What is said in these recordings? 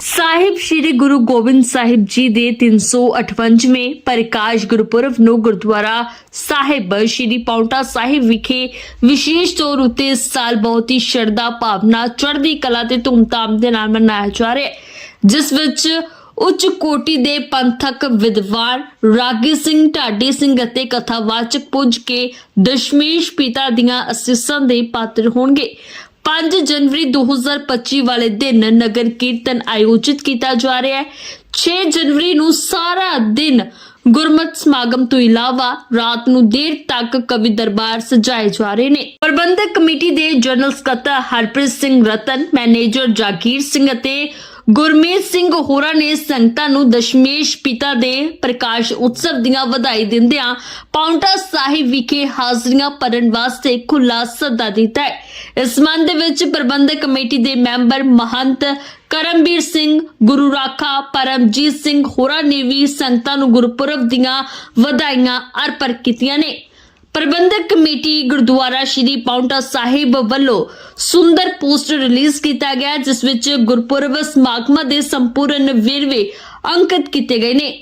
ਸਾਹਿਬ ਸ੍ਰੀ ਗੁਰੂ ਗੋਬਿੰਦ ਸਾਹਿਬ ਜੀ ਦੇ 358ਵੇਂ ਪ੍ਰਕਾਸ਼ ਗੁਰਪੁਰਬ ਨੂੰ ਗੁਰਦੁਆਰਾ ਸਾਹਿਬ ਸ੍ਰੀ ਪੌਂਟਾ ਸਾਹਿਬ ਵਿਖੇ ਵਿਸ਼ੇਸ਼ ਤੌਰ ਉਤੇ ਇਸ ਸਾਲ ਬਹੁਤ ਹੀ ਸ਼ਰਧਾ ਭਾਵਨਾ, ਚੜ੍ਹਦੀ ਕਲਾ ਤੇ ਧੂਮਧਾਮ ਦੇ ਨਾਲ ਮਨਾਇਆ ਜਾ ਰਿਹਾ ਹੈ, ਜਿਸ ਵਿੱਚ ਉੱਚ ਕੋਟੀ ਦੇ ਪੰਥਕ ਵਿਦਵਾਨ ਰਾਗੀ ਸਿੰਘ, ਢਾਡੀ ਸਿੰਘ ਅਤੇ ਕਥਾਵਾਚਕ ਪੁੱਜ ਕੇ ਦਸ਼ਮੇਸ਼ ਪਿਤਾ ਦੀਆਂ ਅਸੀਸਾਂ ਦੇ ਪਾਤਰ ਹੋਣਗੇ। 5 ਜਨਵਰੀ 2025 ਵਾਲੇ ਦਿਨ ਨਗਰ ਕੀਰਤਨ ਆਯੋਜਿਤ ਕੀਤਾ ਜਾ ਰਿਹਾ ਹੈ। 6 ਜਨਵਰੀ ਨੂੰ ਸਾਰਾ ਦਿਨ ਗੁਰਮਤ ਸਮਾਗਮ ਤੋਂ ਇਲਾਵਾ ਰਾਤ ਨੂੰ ਦੇਰ ਤੱਕ ਕਵੀ ਦਰਬਾਰ ਸਜਾਏ ਜਾ ਰਹੇ ਨੇ। ਪ੍ਰਬੰਧਕ ਕਮੇਟੀ ਦੇ ਜਨਰਲ ਸਕੱਤਰ ਹਰਪ੍ਰੀਤ ਸਿੰਘ ਰਤਨ, ਮੈਨੇਜਰ ਜਾਗੀਰ ਸਿੰਘ ਅਤੇ ਗੁਰਮੀਤ ਸਿੰਘ ਹੋਰਾਂ ਨੇ ਸੰਗਤਾਂ ਨੂੰ ਦਸ਼ਮੇਸ਼ ਪਿਤਾ ਦੇ ਪ੍ਰਕਾਸ਼ ਉਤਸਵ ਦੀਆਂ ਵਧਾਈ ਦਿੰਦਿਆਂ ਪਾਉਂਟਾ ਸਾਹਿਬ ਵਿਖੇ ਹਾਜ਼ਰੀਆਂ ਭਰਨ ਵਾਸਤੇ ਖੁੱਲਾ ਸੱਦਾ ਦਿੱਤਾ ਹੈ। ਇਸ ਸੰਬੰਧ ਵਿੱਚ ਪ੍ਰਬੰਧਕ ਕਮੇਟੀ ਦੇ ਮੈਂਬਰ ਮਹੰਤ ਕਰਮਵੀਰ ਸਿੰਘ, ਗੁਰੂ ਰਾਖਾ ਪਰਮਜੀਤ ਸਿੰਘ ਹੋਰਾਂ ਨੇ ਵੀ ਸੰਗਤਾਂ ਨੂੰ ਗੁਰਪੁਰਬ ਦੀਆਂ ਵਧਾਈਆਂ ਅਰਪਣ ਕੀਤੀਆਂ ਨੇ। ਪ੍ਰਬੰਧਕ ਕਮੇਟੀ ਗੁਰਦੁਆਰਾ ਸ਼੍ਰੀ ਪਾਉਂਟਾ ਸਾਹਿਬ ਵੱਲੋਂ ਸੁੰਦਰ ਪੋਸਟਰ ਰਿਲੀਜ਼ ਕੀਤਾ ਗਿਆ, ਜਿਸ ਵਿੱਚ ਗੁਰਪੁਰਬ ਸਮਾਗਮਾਂ ਦੇ ਸੰਪੂਰਨ ਵੇਰਵੇ ਅੰਕਿਤ ਕੀਤੇ ਗਏ ਨੇ।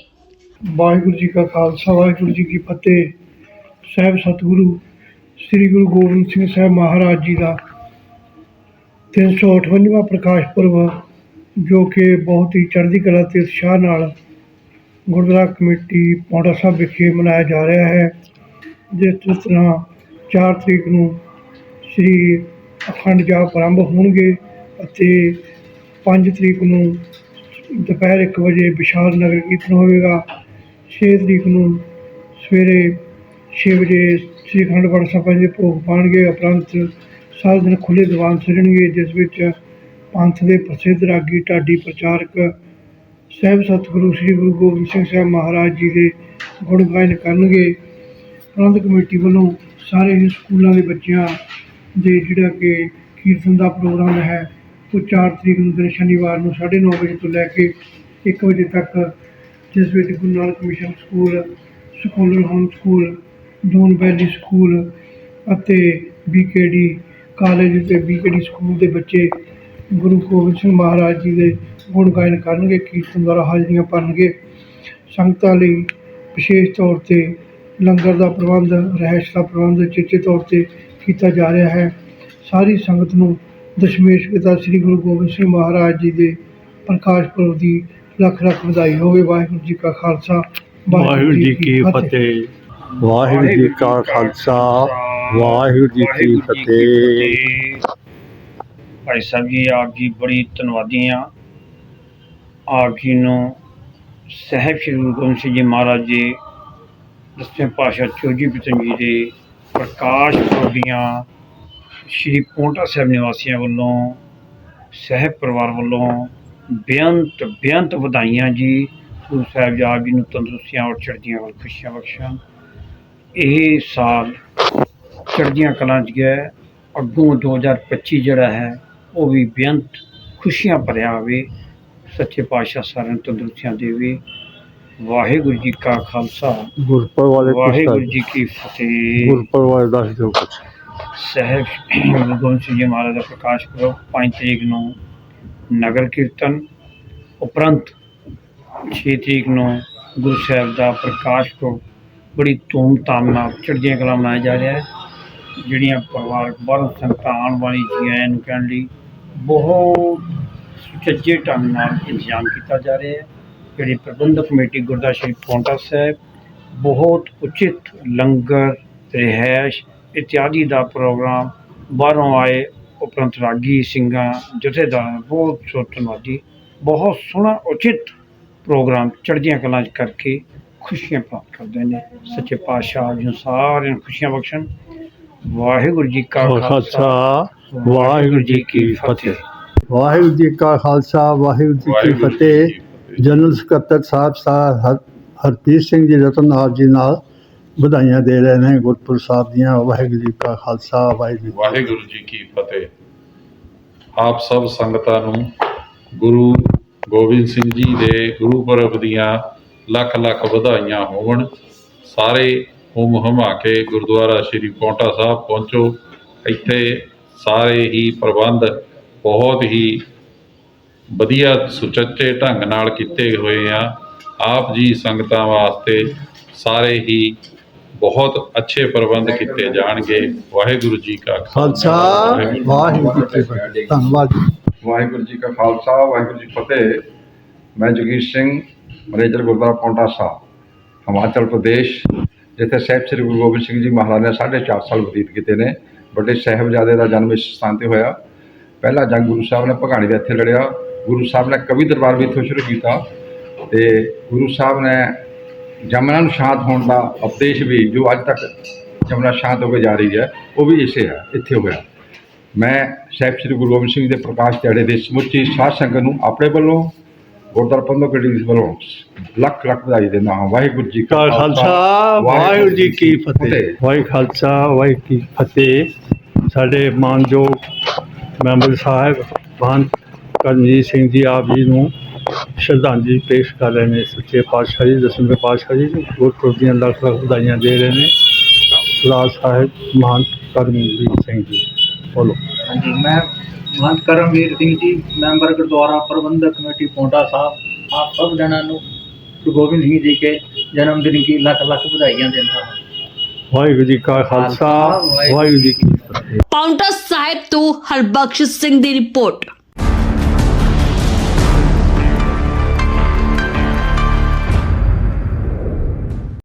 ਵਾਹਿਗੁਰੂ ਜੀ ਕਾ ਖਾਲਸਾ, ਵਾਹਿਗੁਰੂ ਜੀ ਕੀ ਫਤਿਹ। ਸਹਿਬ ਸਤਿਗੁਰੂ, ਸ੍ਰੀ ਗੁਰੂ ਗੋਬਿੰਦ ਸਿੰਘ ਸਾਹਿਬ ਮਹਾਰਾਜ ਜੀ ਦਾ 358ਵਾਂ ਪ੍ਰਕਾਸ਼ ਪੁਰਬ, ਜੋ ਕਿ ਬਹੁਤ ਹੀ ਚੜ੍ਹਦੀ ਕਲਾ ਤੇ ਉਤਸ਼ਾਹ ਨਾਲ ਗੁਰਦੁਆਰਾ ਕਮੇਟੀ ਪੌਂਟਾ ਸਾਹਿਬ ਵਿਖੇ ਮਨਾਇਆ ਜਾ ਰਿਹਾ ਹੈ। ਜਿਸ ਤਰ੍ਹਾਂ ਚਾਰ ਤਰੀਕ ਨੂੰ ਸ੍ਰੀ ਅਖੰਡ ਜਾਪ ਆਰੰਭ ਹੋਣਗੇ ਅਤੇ 5 ਤਰੀਕ ਨੂੰ ਦੁਪਹਿਰ 1 ਵਜੇ ਵਿਸ਼ਾਲ ਨਗਰ ਕੀਰਤਨ ਹੋਵੇਗਾ 6 ਤਰੀਕ ਨੂੰ ਸਵੇਰੇ 6 ਵਜੇ ਸ੍ਰੀ ਅਖੰਡ ਪਾਠ ਸਾਹਿਬ ਦੇ ਭੋਗ ਪਾਣਗੇ, ਉਪਰੰਤ ਸਾਰਾ ਦਿਨ ਖੁੱਲੇ ਦੀਵਾਨ ਸਜਣਗੇ, ਜਿਸ ਵਿੱਚ ਪੰਥ ਦੇ ਪ੍ਰਸਿੱਧ ਰਾਗੀ, ਢਾਡੀ ਪ੍ਰਚਾਰਕ ਸਾਹਿਬ ਸਤਿਗੁਰੂ ਸ੍ਰੀ ਗੁਰੂ ਗੋਬਿੰਦ ਸਿੰਘ ਸਾਹਿਬ ਮਹਾਰਾਜ ਜੀ ਦੇ ਗੁਣ ਗਾਇਨ ਕਰਨਗੇ। ਪ੍ਰਬੰਧਕ ਕਮੇਟੀ ਵੱਲੋਂ ਸਾਰੇ ਹੀ ਸਕੂਲਾਂ ਦੇ ਬੱਚਿਆਂ ਦੇ ਜਿਹੜਾ ਕਿ ਕੀਰਤਨ ਦਾ ਪ੍ਰੋਗਰਾਮ ਹੈ, ਉਹ 4 ਤਰੀਕ ਨੂੰ ਦਿਨ ਸ਼ਨੀਵਾਰ ਨੂੰ 9:30 ਵਜੇ ਤੋਂ ਲੈ ਕੇ 1 ਵਜੇ ਤੱਕ, ਜਿਸ ਵਿੱਚ Guru Nanak mission school scholar home school, Doon valley school ਅਤੇ ਬੀਕੇਡੀ ਕਾਲਜ ਤੇ ਬੀਕੇਡੀ ਸਕੂਲ ਦੇ ਬੱਚੇ ਗੁਰੂ ਗੋਬਿੰਦ ਸਿੰਘ ਮਹਾਰਾਜ ਜੀ ਦੇ ਗੁਣ ਗਾਇਨ ਕਰਨਗੇ, ਕੀਰਤਨ ਦੁਆਰਾ ਹਾਜ਼ਰੀਆਂ ਭਰਨਗੇ। ਸੰਗਤਾਂ ਲਈ ਵਿਸ਼ੇਸ਼ ਤੌਰ ਤੇ ਲੰਗਰ ਦਾ ਪ੍ਰਬੰਧ ਰਿਹਾਇਸ਼ ਦਾ ਪ੍ਰਬੰਧ ਉਚੇਚੇ ਤੌਰ 'ਤੇ ਕੀਤਾ ਜਾ ਰਿਹਾ ਹੈ। ਸਾਰੀ ਸੰਗਤ ਨੂੰ ਦਸ਼ਮੇਸ਼ ਪਿਤਾ ਸ੍ਰੀ ਗੁਰੂ ਗੋਬਿੰਦ ਸਿੰਘ ਮਹਾਰਾਜ ਜੀ ਦੇ ਪ੍ਰਕਾਸ਼ ਪੁਰਬ ਦੀ ਲੱਖ ਲੱਖ ਵਧਾਈ ਹੋਵੇ। ਵਾਹਿਗੁਰੂ ਜੀ ਕਾ ਖਾਲਸਾ ਵਾਹਿਗੁਰੂ ਜੀ ਕੀ ਫਤਿਹ। ਵਾਹਿਗੁਰੂ ਜੀ ਕਾ ਖਾਲਸਾ ਵਾਹਿਗੁਰੂ ਜੀ ਕੀ ਫਤਿਹ। ਭਾਈ ਸਾਹਿਬ ਜੀ ਆਪ ਜੀ ਬੜੀ ਧੰਨਵਾਦੀ ਆ ਆਪ ਜੀ ਨੂੰ ਸਹਿਬ ਸ੍ਰੀ ਗੁਰੂ ਗੋਬਿੰਦ ਸਿੰਘ ਜੀ ਮਹਾਰਾਜ ਜੀ ਦਸਵੇਂ ਪਾਤਸ਼ਾਹ ਚੌਜੀ ਪਿਤਨ ਦੇ ਪ੍ਰਕਾਸ਼ ਪੁਰਬ ਦੀਆਂ ਸ਼੍ਰੀ ਪੌਂਟਾ ਸਾਹਿਬ ਨਿਵਾਸੀਆਂ ਵੱਲੋਂ, ਸਹਿਬ ਪਰਿਵਾਰ ਵੱਲੋਂ ਬੇਅੰਤ ਬੇਅੰਤ ਵਧਾਈਆਂ ਜੀ। ਗੁਰੂ ਸਾਹਿਬ ਜੀ ਜੀ ਨੂੰ ਤੰਦਰੁਸਤੀਆਂ ਔਰ ਚੜ੍ਹਦੀਆਂ ਵੱਲ ਖੁਸ਼ੀਆਂ ਬਖਸ਼ਣ ਇਹ ਸਾਲ ਚੜ੍ਹਦੀਆਂ ਕਲਾਂ 'ਚ ਗਿਆ ਹੈ। ਅੱਗੋਂ 2025 ਜਿਹੜਾ ਹੈ, ਉਹ ਵੀ ਬੇਅੰਤ ਖੁਸ਼ੀਆਂ ਭਰਿਆ ਹੋਵੇ। ਸੱਚੇ ਪਾਤਸ਼ਾਹ ਸਾਰਿਆਂ ਨੂੰ ਤੰਦਰੁਸਤੀਆਂ ਦੇਵੇ। ਵਾਹਿਗੁਰੂ ਜੀ ਕਾ ਖਾਲਸਾ ਗੁਰਪੁਰਬ ਵਾਲੇ ਵਾਹਿਗੁਰੂ ਜੀ ਕੀ ਫਤਿਹ। ਗੁਰਪੁਰਬ ਵਾਲੇ ਦੱਸ ਦਿਓ ਕੁਛ ਸਹਿਬ ਗੁਰੂ ਗੋਬਿੰਦ ਸਿੰਘ ਜੀ ਮਹਾਰਾਜ ਦਾ ਪ੍ਰਕਾਸ਼ ਪੁਰਬ 5 ਤਰੀਕ ਨੂੰ ਨਗਰ ਕੀਰਤਨ ਉਪਰੰਤ 6 ਤਰੀਕ ਨੂੰ ਗੁਰੂ ਸਾਹਿਬ ਦਾ ਪ੍ਰਕਾਸ਼ ਪੁਰਬ ਬੜੀ ਧੂਮਧਾਮ ਨਾਲ ਚੜ੍ਹਦੀਆਂ ਕਲਾਂ ਮਨਾਇਆ ਜਾ ਰਿਹਾ ਹੈ ਜਿਹੜੀਆਂ ਪਰਿਵਾਰਕ ਬਾਹਰੋਂ ਸੰਗਤਾਂ ਆਉਣ ਵਾਲੀ ਜੀਆਂ ਨੂੰ ਕਹਿਣ ਲਈ ਬਹੁਤ ਸੁਚੱਜੇ ਢੰਗ ਨਾਲ ਇੰਤਜ਼ਾਮ ਕੀਤਾ ਜਾ ਰਿਹਾ ਹੈ। ਜਿਹੜੀ ਪ੍ਰਬੰਧਕ ਕਮੇਟੀ ਗੁਰਦੁਆਰਾ ਸ਼੍ਰੀ ਪੌਂਟਾ ਸਾਹਿਬ ਬਹੁਤ ਉਚਿਤ ਲੰਗਰ ਰਿਹਾਇਸ਼ ਇਤਿਆਦਿ ਦਾ ਪ੍ਰੋਗਰਾਮ ਬਾਹਰੋਂ ਆਏ ਉਪਰੰਤ ਰਾਗੀ ਸਿੰਘਾਂ ਜਥੇਦਾਰਾਂ ਬਹੁਤ ਬਹੁਤ ਧੰਨਵਾਦੀ ਬਹੁਤ ਸੋਹਣਾ ਉਚਿਤ ਪ੍ਰੋਗਰਾਮ ਚੜ੍ਹਦੀਆਂ ਕਲਾਂ 'ਚ ਕਰਕੇ ਖੁਸ਼ੀਆਂ ਪ੍ਰਾਪਤ ਕਰਦੇ ਨੇ। ਸੱਚੇ ਪਾਤਸ਼ਾਹ ਜੀ ਸਾਰਿਆਂ ਨੂੰ ਖੁਸ਼ੀਆਂ ਬਖਸ਼ਣ। ਵਾਹਿਗੁਰੂ ਜੀ ਕਾ ਖਾਲਸਾ ਵਾਹਿਗੁਰੂ ਜੀ ਕੀ ਫਤਿਹ। ਵਾਹਿਗੁਰੂ ਜੀ ਕਾ ਖਾਲਸਾ ਵਾਹਿਗੁਰੂ ਜੀ ਕੀ ਫਤਿਹ। ਜਨਰਲ ਸਕੱਤਰ ਸਾਹਿਬ ਸਾਹਿਬ ਹਰ- ਹਰਪ੍ਰੀਤ ਸਿੰਘ ਜੀ ਰਤਨਨਾਥ ਜੀ ਨਾਲ ਵਧਾਈਆਂ ਦੇ ਰਹੇ ਨੇ ਗੁਰਪੁਰ ਸਾਹਿਬ ਦੀਆਂ, ਵਾਹਿਗੁਰੂ ਜੀ ਕਾ ਖਾਲਸਾ, ਵਾਹਿਗੁਰੂ ਵਾਹਿਗੁਰੂ ਜੀ ਕੀ ਫਤਿਹ। ਆਪ ਸਭ ਸੰਗਤਾਂ ਨੂੰ ਗੁਰੂ ਗੋਬਿੰਦ ਸਿੰਘ ਜੀ ਦੇ ਗੁਰਪੁਰਬ ਦੀਆਂ ਲੱਖ ਲੱਖ ਵਧਾਈਆਂ ਹੋਵਣ। ਸਾਰੇ ਹੁਮ ਹਮਾ ਕੇ ਗੁਰਦੁਆਰਾ ਸ੍ਰੀ ਪੌਂਟਾ ਸਾਹਿਬ ਪਹੁੰਚੋ। ਇੱਥੇ ਸਾਰੇ ਹੀ ਪ੍ਰਬੰਧ ਬਹੁਤ ਹੀ ਵਧੀਆ ਸੁਚੱਜੇ ਢੰਗ ਨਾਲ ਕੀਤੇ ਹੋਏ ਆ। ਆਪ ਜੀ ਸੰਗਤਾਂ ਵਾਸਤੇ ਸਾਰੇ ਹੀ ਬਹੁਤ ਅੱਛੇ ਪ੍ਰਬੰਧ ਕੀਤੇ ਜਾਣਗੇ। ਵਾਹਿਗੁਰੂ ਜੀ ਕਾ ਖਾਲਸਾ। ਵਾਹਿਗੁਰੂ ਜੀ ਕੀ ਫਤਿਹ। ਧੰਨਵਾਦ ਜੀ। ਵਾਹਿਗੁਰੂ ਜੀ ਕਾ ਖਾਲਸਾ ਵਾਹਿਗੁਰੂ ਜੀ ਫਤਿਹ। ਮੈਂ ਜਗੀਰ ਸਿੰਘ ਮੈਨੇਜਰ ਗੁਰਦੁਆਰਾ ਪੌਂਟਾ ਸਾਹਿਬ ਹਿਮਾਚਲ ਪ੍ਰਦੇਸ਼ ਜਿੱਥੇ ਸਾਹਿਬ ਸ੍ਰੀ ਗੁਰੂ ਗੋਬਿੰਦ ਸਿੰਘ ਜੀ ਮਹਾਰਾਜ ਨੇ 4.5 ਸਾਲ ਬਤੀਤ ਕੀਤੇ ਨੇ। ਵੱਡੇ ਸਾਹਿਬਜ਼ਾਦੇ ਦਾ ਜਨਮ ਇਸ ਸਥਾਨ ਤੇ ਹੋਇਆ। ਪਹਿਲਾ ਜੰਗ ਗੁਰੂ ਸਾਹਿਬ ਨੇ ਭਗਾਣੀ ਦੇ ਇੱਥੇ ਲੜਿਆ। ਗੁਰੂ ਸਾਹਿਬ ਨੇ ਕਵੀ ਦਰਬਾਰ ਵੀ ਇੱਥੋਂ ਸ਼ੁਰੂ ਕੀਤਾ ਤੇ ਗੁਰੂ ਸਾਹਿਬ ਨੇ ਜਮਨਾ ਨੂੰ ਸ਼ਾਂਤ ਹੋਣ ਦਾ ਉਪਦੇਸ਼ ਵੀ ਜੋ ਅੱਜ ਤੱਕ ਜਮਨਾ ਸ਼ਾਂਤ ਹੋ ਕੇ ਜਾ ਰਹੀ ਹੈ ਉਹ ਵੀ ਇਸੇ ਹੈ ਇੱਥੇ ਹੋਇਆ। ਮੈਂ ਸਾਹਿਬ ਸ੍ਰੀ ਗੁਰੂ ਗੋਬਿੰਦ ਸਿੰਘ ਦੇ ਪ੍ਰਕਾਸ਼ ਦਿਹਾੜੇ ਦੇ ਸਮੁੱਚੀ ਸਾਧ ਸੰਗਤ ਨੂੰ ਆਪਣੇ ਵੱਲੋਂ ਗੁਰਦੁਆਰਾ ਪ੍ਰਬੰਧਕ ਕਮੇਟੀ ਵੱਲੋਂ ਲੱਖ ਲੱਖ ਵਧਾਈ ਦਿੰਦਾ ਹਾਂ। ਵਾਹਿਗੁਰੂ ਜੀ ਕਾ ਖਾਲਸਾ ਵਾਹਿਗੁਰੂ ਜੀ ਕੀ ਫਤਿਹ। ਵਾਹਿਗੁਰੂ ਖਾਲਸਾ ਵਾਹਿਗੁਰੂ ਕੀ ਫਤਿਹ। ਸਾਡੇ ਮਾਨਯੋਗ ਮੈਂਬਰ ਸਾਹਿਬ ਮਹੰਤ ਕਰਮਜੀਤ ਸਿੰਘ ਜੀ ਆਪ ਜੀ ਨੂੰ ਸ਼ਰਧਾਂਜਲੀ ਪੇਸ਼ ਕਰ ਰਹੇ ਨੇ ਸੱਚੇ ਪਾਤਸ਼ਾਹ ਜੀ ਦਸਵੇਂ ਪਾਤਸ਼ਾਹ ਜੀ ਨੂੰ ਗੁਰਪੁਰਬ ਦੀਆਂ ਲੱਖ ਲੱਖ ਵਧਾਈਆਂ ਦੇ ਰਹੇ ਨੇ। ਸਰਦਾਰ ਸਾਹਿਬ ਮਹੰਤ ਕਰਮਜੀਤ ਸਿੰਘ ਜੀ ਬੋਲੋ। ਹਾਂਜੀ ਮੈਂ ਮਹੰਤ ਕਰਮਵੀਰ ਸਿੰਘ ਜੀ ਮੈਂਬਰ ਗੁਰਦੁਆਰਾ ਪ੍ਰਬੰਧਕ ਕਮੇਟੀ ਪੌਂਟਾ ਸਾਹਿਬ ਆਪ ਸਭ ਜਣਾਂ ਨੂੰ ਗੁਰੂ ਗੋਬਿੰਦ ਸਿੰਘ ਜੀ ਕੇ ਜਨਮ ਦਿਨ की ਲੱਖ ਲੱਖ ਵਧਾਈਆਂ ਦਿੰਦਾ ਹਾਂ। ਵਾਹਿਗੁਰੂ ਜੀ ਕਾ ਖਾਲਸਾ ਵਾਹਿਗੁਰੂ ਜੀ ਕੀ ਫਤਿਹ। ਪਾਉਂਟਾ ਸਾਹਿਬ ਤੋਂ ਹਰਬਖਸ਼ ਸਿੰਘ ਦੀ ਰਿਪੋਰਟ।